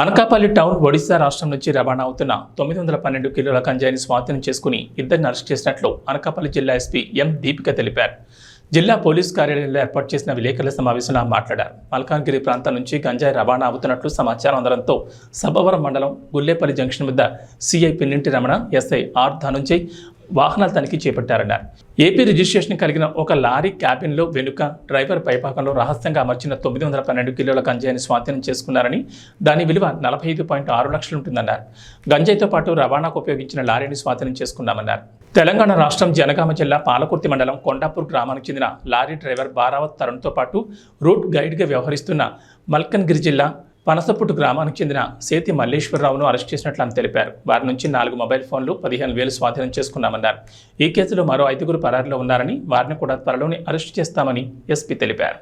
Anakapalli town Odisha రాష్ట్రం నుంచి రవాణా అవుతున్న తొమ్మిది వందల పన్నెండు కిలోల గంజాయిని స్వాధీనం చేసుకుని ఇద్దరిని అరెస్ట్ చేసినట్లు అనకాపల్లి జిల్లా ఎస్పీ ఎం దీపిక తెలిపారు. జిల్లా పోలీస్ కార్యాలయంలో ఏర్పాటు చేసిన విలేకరుల సమావేశంలో మాట్లాడారు. మల్కాన్గిరి ప్రాంతం నుంచి గంజాయి రవాణా అవుతున్నట్లు సమాచారం అందడంతో సభవరం మండలం గుల్లేపల్లి జంక్షన్ వద్ద CI Pinninti Ramana SI R Dhanunjay వాహనాల తనిఖీ చేపట్టారన్నారు ఏపీ రిజిస్ట్రేషన్ కలిగిన ఒక లారీ క్యాబిన్లో వెనుక డ్రైవర్ పైపాకంలో రహస్యంగా అమర్చిన తొమ్మిది వందల పన్నెండు కిలోల గంజాయిని స్వాధీనం చేసుకున్నారని దాని విలువ నలభై ఐదు పాయింట్ ఆరు లక్షలు ఉంటుందన్నారు. గంజాయితో పాటు రవాణాకు ఉపయోగించిన లారీని స్వాధీనం చేసుకున్నామన్నారు. తెలంగాణ రాష్ట్రం జనగామ జిల్లా పాలకుర్తి మండలం కొండాపూర్ గ్రామానికి చెందిన లారీ డ్రైవర్ బారావత్ తరుణ్తో పాటు రూట్ గైడ్గా వ్యవహరిస్తున్న మల్కన్గిరి జిల్లా పనసపుట్టు గ్రామానికి చెందిన సేతి మల్లేశ్వరరావును అరెస్ట్ చేసినట్లు ఆమె తెలిపారు. వారి నుంచి నాలుగు మొబైల్ ఫోన్లు పదిహేను వేలు స్వాధీనం చేసుకున్నామన్నారు. ఈ కేసులో మరో ఐదుగురు పరారీలో ఉన్నారని వారిని కూడా త్వరలోనే అరెస్ట్ చేస్తామని ఎస్పీ తెలిపారు.